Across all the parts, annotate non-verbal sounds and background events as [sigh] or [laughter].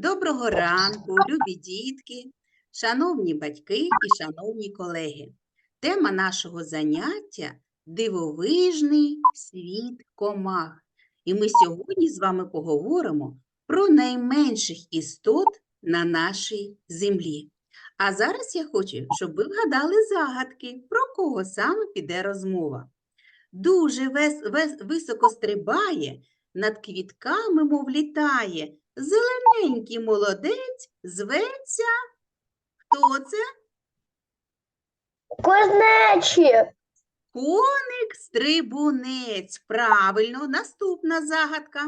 Доброго ранку, любі дітки, шановні батьки і шановні колеги. Тема нашого заняття дивовижний світ комах. І ми сьогодні з вами поговоримо про найменших істот на нашій землі. А зараз я хочу, щоб ви вгадали загадки, про кого саме піде розмова. Дуже вес, вес, високо стрибає, над квітками, мов літає, зелененький молодець зветься. Хто це? Кузнечик. Коник стрибунець. Правильно, наступна загадка.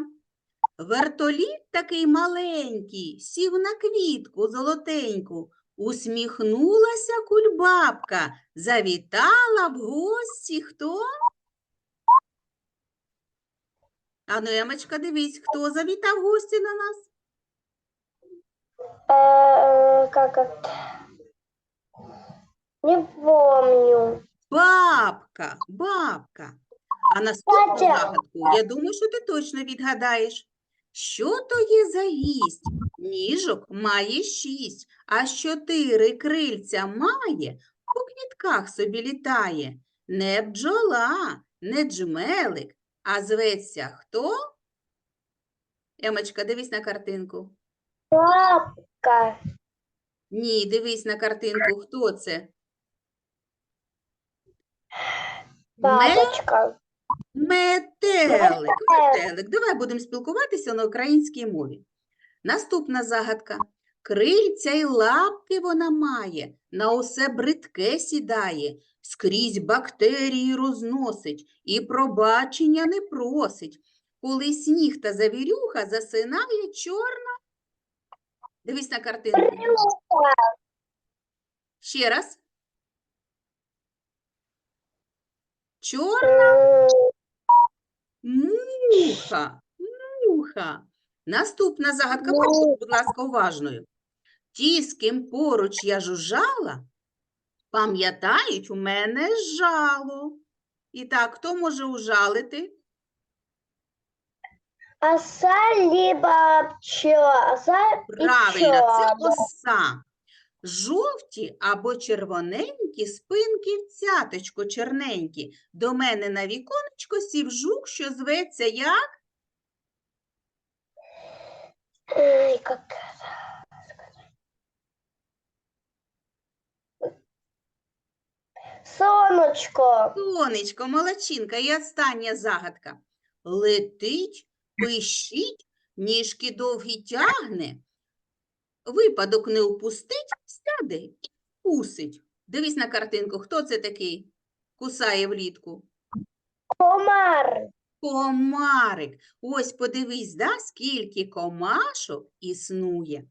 Вертоліт такий маленький, сів на квітку золотеньку. Усміхнулася кульбабка, завітала в гості хто? Ану, Емочка, дивись, хто завітав в гості на нас? Э, как это? Не помню. Бабка, бабка. А наступну Катя. загадку, я думаю, що ти точно відгадаєш. Що то є за гість? Ніжок має шість, а чотири крильця має, по квітках собі літає. Не бджола, не джмелик, а зветься хто? Емочка, дивись на картинку. Лапка. Ні, дивись на картинку, хто це? Бабочка. Метелик, метелик. Давай будемо спілкуватися на українській мові. Наступна загадка. Крильця й лапки вона має, на усе бридке сідає, скрізь бактерії розносить і пробачення не просить. Коли сніг та завірюха засинає чорна. Дивись на картинку. Ще раз. Чорна. Муха, муха. Наступна загадка, будь ласка, уважною. Ті, з ким поруч я жужжала, пам'ятають, у мене жало. І так, хто може ужалити? Оса либо пчела. Оса Правильно, це пчела. оса. Жовті або червоненькі спинки в цяточку черненькі. До мене на віконечко сів жук, що зветься як? Ой, как Сонечко. Сонечко, молодчинка. І остання загадка. Летить, пищить, ніжки довгі тягне. Випадок не упустить, сяде і кусить. Дивись на картинку, хто це такий? Кусає влітку. Комар. Комарик. Ось подивись, да, скільки комашок існує.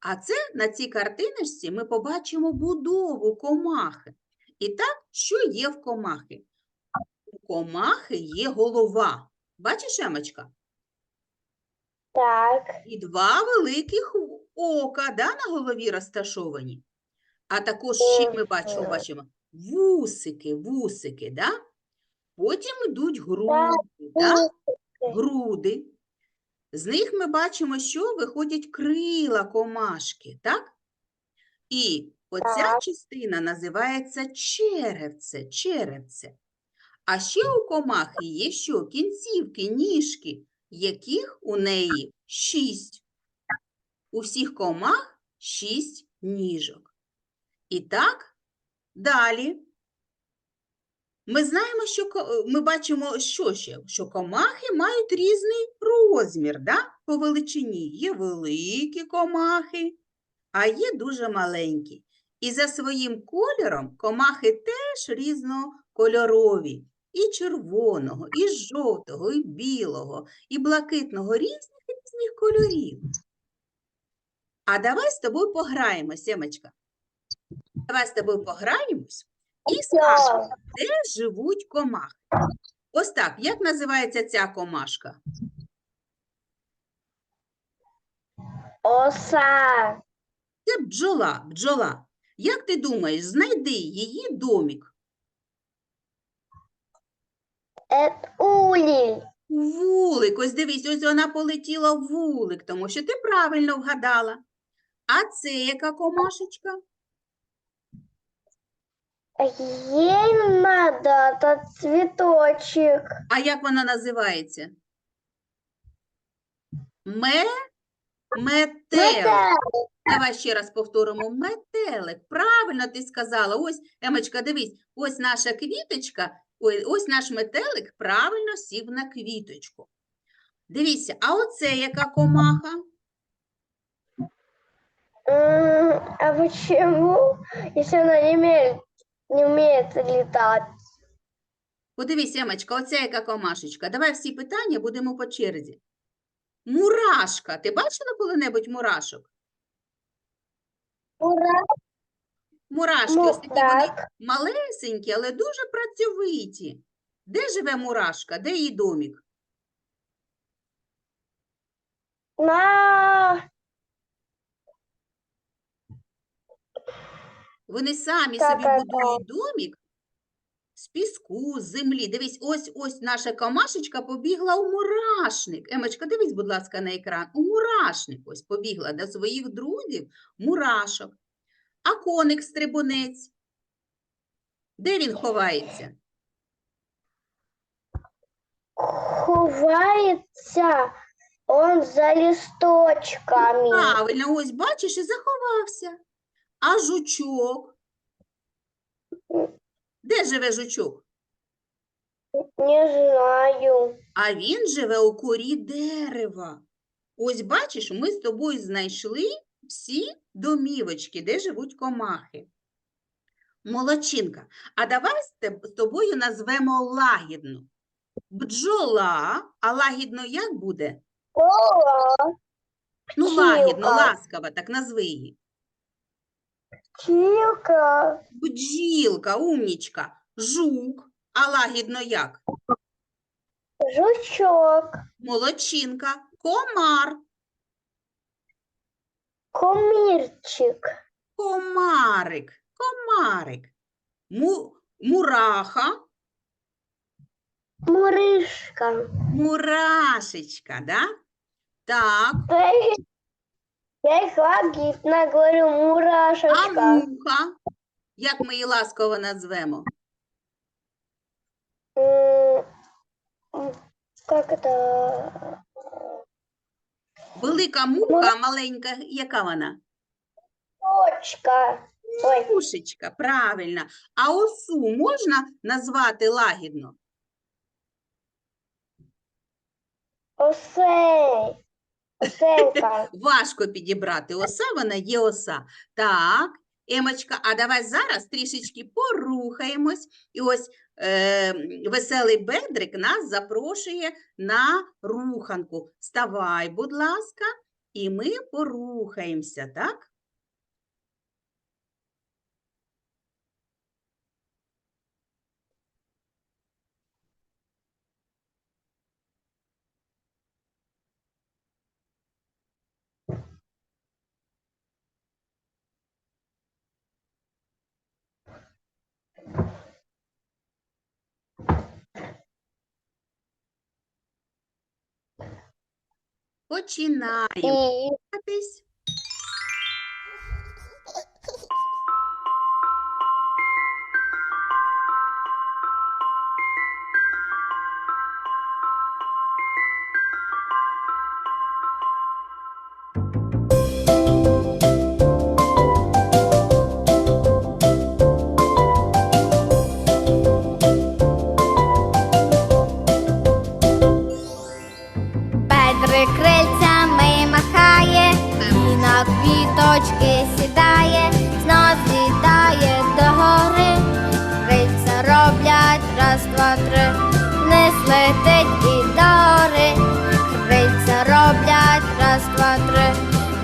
А це на цій картиночці ми побачимо будову комахи. І так, що є в комахи? У комахи є голова. Бачиш, Емочка? Так. І два великих ока да, на голові розташовані. А також ще ми бачимо, бачимо вусики, вусики, да? Потім йдуть груди, да? Груди. З них ми бачимо, що виходять крила комашки, так? І оця частина називається черевце, черевце. А ще у комахи є що? Кінцівки, ніжки, яких у неї шість. У всіх комах шість ніжок. І так, далі. Ми знаємо, що ми бачимо, що ще? Що комахи мають різний розмір, да? по величині. Є великі комахи, а є дуже маленькі. І за своїм кольором комахи теж різнокольорові. І червоного, і жовтого, і білого, і блакитного різних різних кольорів. А давай з тобою пограємось, Емочка. Давай з тобою пограємось і скажемо, де живуть комахи. Ось так, як називається ця комашка? Оса. Це бджола, бджола. Як ти думаєш, знайди її домік? Улей. Вулик. Ось дивись, ось вона полетіла в вулик, тому що ти правильно вгадала. А це яка комашечка? Ей надо этот цветочек. А як вона називається? Ме... Метелик. Давай ще раз повторимо. Метелик. Правильно ти сказала. Ось, Емочка, дивись, ось наша квіточка, ой, ось наш метелик правильно сів на квіточку. Дивіться, а оце яка комаха? А почему, если она не умеет, не умеет летать? Подивись, Емочка, оце яка комашечка. Давай всі питання будемо по черзі. Мурашка. Ти бачила коли-небудь мурашок? Ура! Мурашки, Ну, ось такі вони так. малесенькі, але дуже працьовиті. Де живе мурашка? Де її домік? На Вони самі Так, собі так, будують домік з піску, з землі. Дивись, ось ось наша комашечка побігла у мурашник. Емочка, дивись, будь ласка, на екран. У мурашник ось побігла до своїх друзів мурашок. А коник стрибунець. Де він ховається? ховается он за листочками. Правильно, ось бачиш і заховався. А жучок? Де живе жучок? Не знаю. А він живе у корі дерева. Ось бачиш, ми з тобою знайшли всі домівочки, де живуть комахи. Молодчинка, а давай з тобою назвемо лагідну. Бджола, а лагідно як буде? О, Ну, лагідно, ласкава, так назви її. Чилка, Бджілка, умнічка, жук, а лагідно як? жучок, Молодчинка, комар, комірчик, комарик, комарик, Му, мураха, муришка. мурашечка, да? Так, Я их лагитно говорю, а мурашечка. муха, як ми її ласково назвемо? М, м, Как это? Велика муха, а маленька, яка вона? Точка. Ой, Мушечка, правильно. А осу можна назвати лагідно? осей. [laughs] Важко підібрати оса, вона є оса. Так, Емочка, а давай зараз трішечки порухаємось. І ось е, веселий бедрик нас запрошує на руханку. Вставай, будь ласка, і ми порухаємося, так? Починаємо. И вниз летить і до гори. Крильця роблять раз, два, три.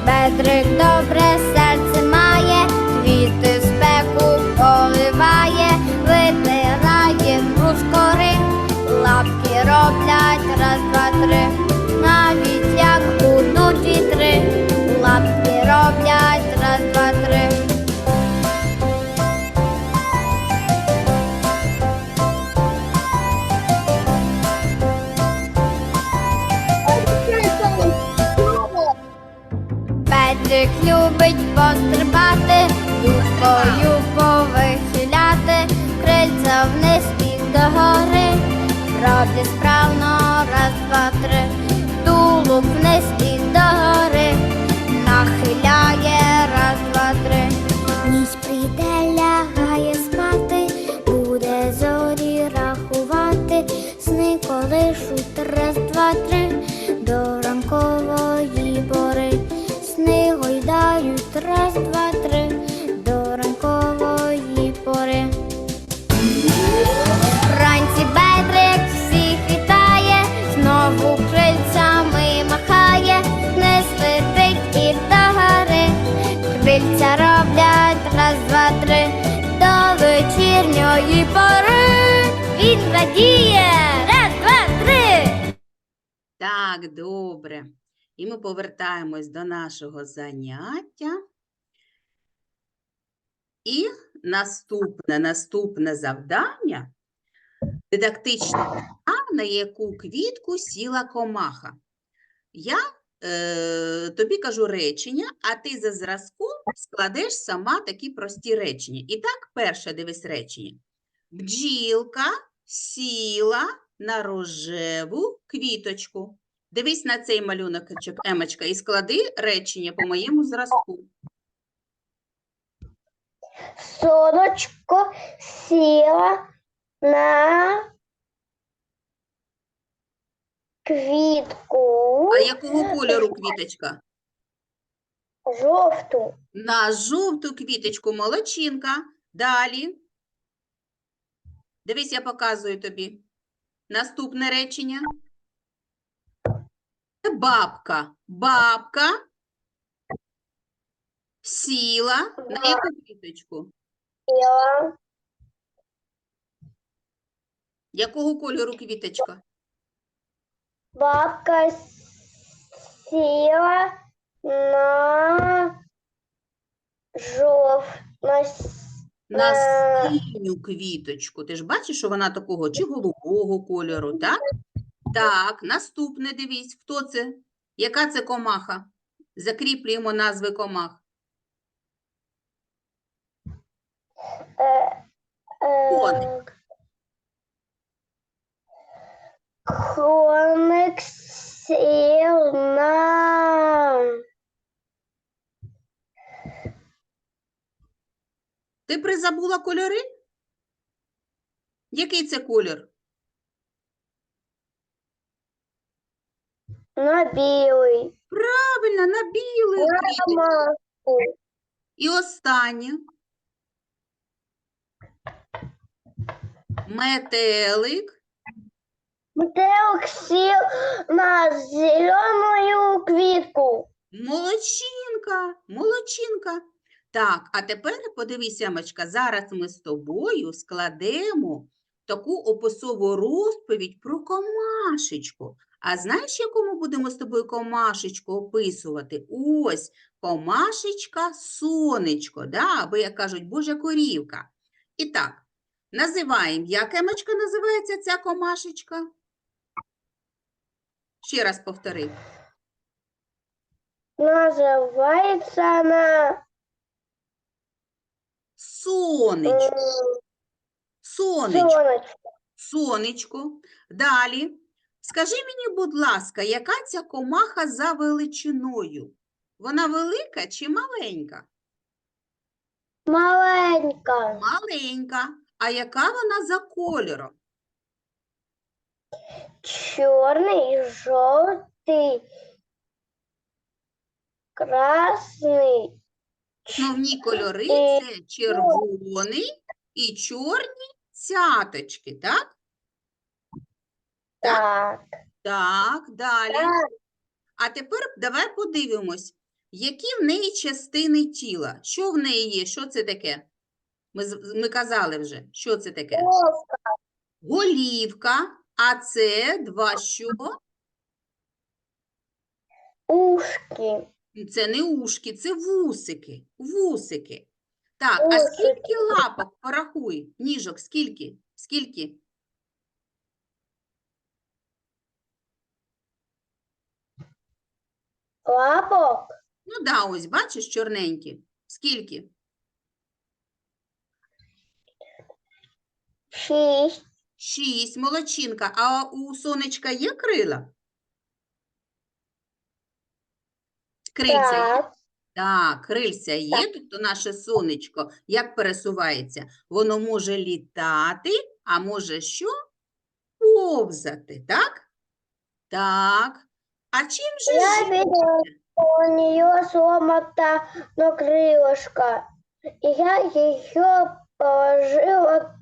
Петрик добре серце Бедрик любить пострибати, юбкою повихиляти, крильця вниз і догори. Роблять справно раз, два, три, тулуб вниз і радіє, раз, два, три. Так, добре. І ми повертаємось до нашого заняття. І наступне, наступне завдання дидактичне на яку квітку сіла комаха. Я е, тобі кажу речення, а ти за зразком складеш сама такі прості речення. І так, перше дивись речення. Бджілка сіла на рожеву квіточку. Дивись на цей малюночок, Емочка, і склади речення по моєму зразку. Сонечко сіла на квітку А якого кольору квіточка? жовту. На жовту квіточку молодчинка. Далі. Дивись, я показую тобі. Наступне речення. Це Бабка. Бабка сіла на яку квіточку? Сіла Якого кольору квіточка? бабка сіла на жов... на На Е. синю квіточку. Ти ж бачиш, що вона такого чи голубого кольору, так? Так, наступне дивись, хто це? Яка це комаха? Закріплюємо назви комах. е, е, Коник. Коник сів на Ти призабула кольори? Який це колір? на білий. Правильно, на білий. Мама. І останнє. Метелик. Метелик сів на зеленую квітку. Молодчинка, молодчинка. Так, а тепер подивися, Ямочка, зараз ми з тобою складемо таку описову розповідь про комашечку. А знаєш, яку ми будемо з тобою комашечку описувати? Ось комашечка сонечко, да? або, як кажуть, Божа корівка. І так, називаємо, як Емочка називається ця комашечка? Ще раз повтори. Називається на Сонечко. Сонечко. сонечко. Далі. Скажи мені, будь ласка, яка ця комаха за величиною? Вона велика чи маленька? Маленька. Маленька. А яка вона за кольором? Чорний, жовтий, красний. Основні кольори Е, це червоний і чорні цяточки, так? Так. Так, далі. А тепер давай подивимось, які в неї частини тіла. Що в неї є? Що це таке? Ми, ми казали вже, що це таке? Голівка, а це два що? Ушки. Це не ушки, це вусики. Вусики. Так, а скільки лапок порахуй? Ніжок, скільки? Скільки? Лапок. Ну да, ось бачиш чорненькі. Скільки? Шість. Шість, молодчинка. А у сонечка є крила? Крильця є? Так. Так, крильця є, тобто наше сонечко як пересувається? Воно може літати, а може що? Повзати, так? Так. А чим же Я жи- видела, что у нее сломано крылышко. И я ее положила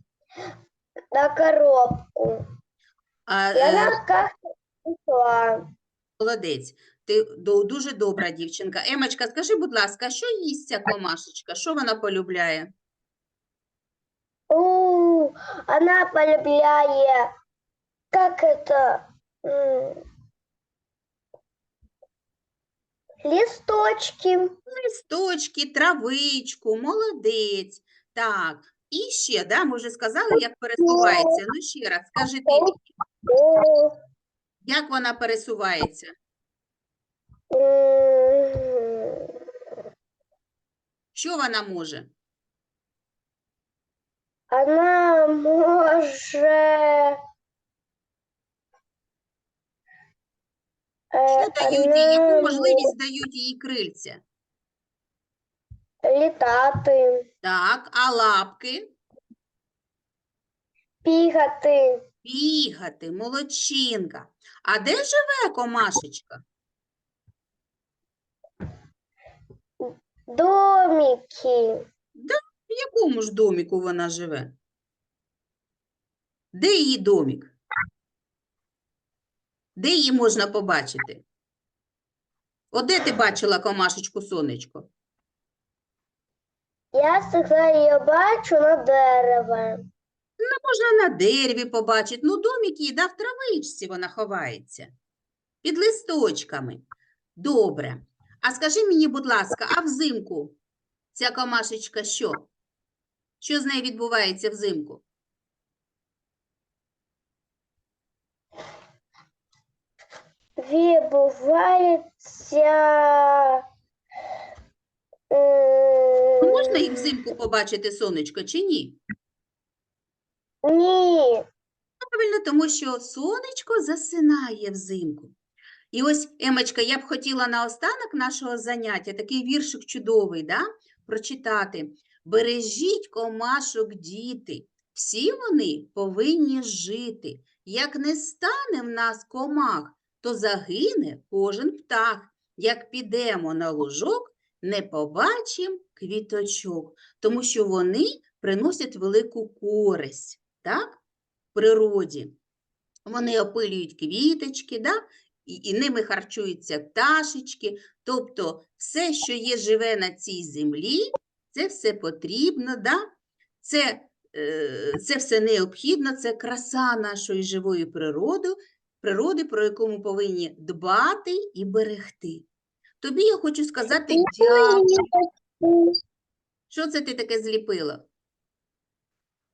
на коробку. А, И е, она как-то ушла. Молодець. Ти до- дуже добра дівчинка. Емочка, скажи, будь ласка, що їсть ця комашечка? Що вона полюбляє? У, она полюбляет, как это, м, листочки. Листочки, травичку, молодець. Так, і ще, да, ми вже сказали, як пересувається. Ну, ще раз, скажи ти, як вона пересувається? Що вона може? Она может Що э, дають їй, яку можливість дають їй крильця? літати, Так, а лапки? бігати, Бігати, молодчинка. А де живе комашечка? Домики, В якому ж доміку вона живе? Де її домік? Де її можна побачити? От де ти бачила комашечку сонечко? Я завжди її бачу на дереві. Можна на дереві побачити. Ну, домік її, да, в травичці вона ховається. Під листочками. Добре. А скажи мені, будь ласка, а взимку ця комашечка що? Що з нею відбувається взимку? Відбувається Ну, можна їх взимку побачити сонечко чи ні? ні. Правильно, тому що сонечко засинає взимку. І ось, Емочка, я б хотіла наостанок нашого заняття такий віршик чудовий, да? прочитати. Бережіть комашок, діти, всі вони повинні жити. Як не стане в нас комах, то загине кожен птах. Як підемо на лужок, не побачим квіточок, тому що вони приносять велику користь, так? природі. Вони опилюють квіточки, да? І, і ними харчуються пташечки. Тобто все, що є живе на цій землі, це все потрібно, да? це, е, це все необхідно, це краса нашої живої природи, природи, про яку ми повинні дбати і берегти. Тобі я хочу сказати дякую. Що це ти таке зліпила?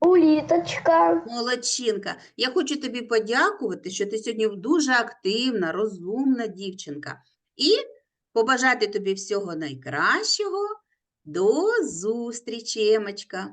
Уліточка. Молодчинка, я хочу тобі подякувати, що ти сьогодні дуже активна, розумна дівчинка. І побажати тобі всього найкращого. До зустрічі, Емочка.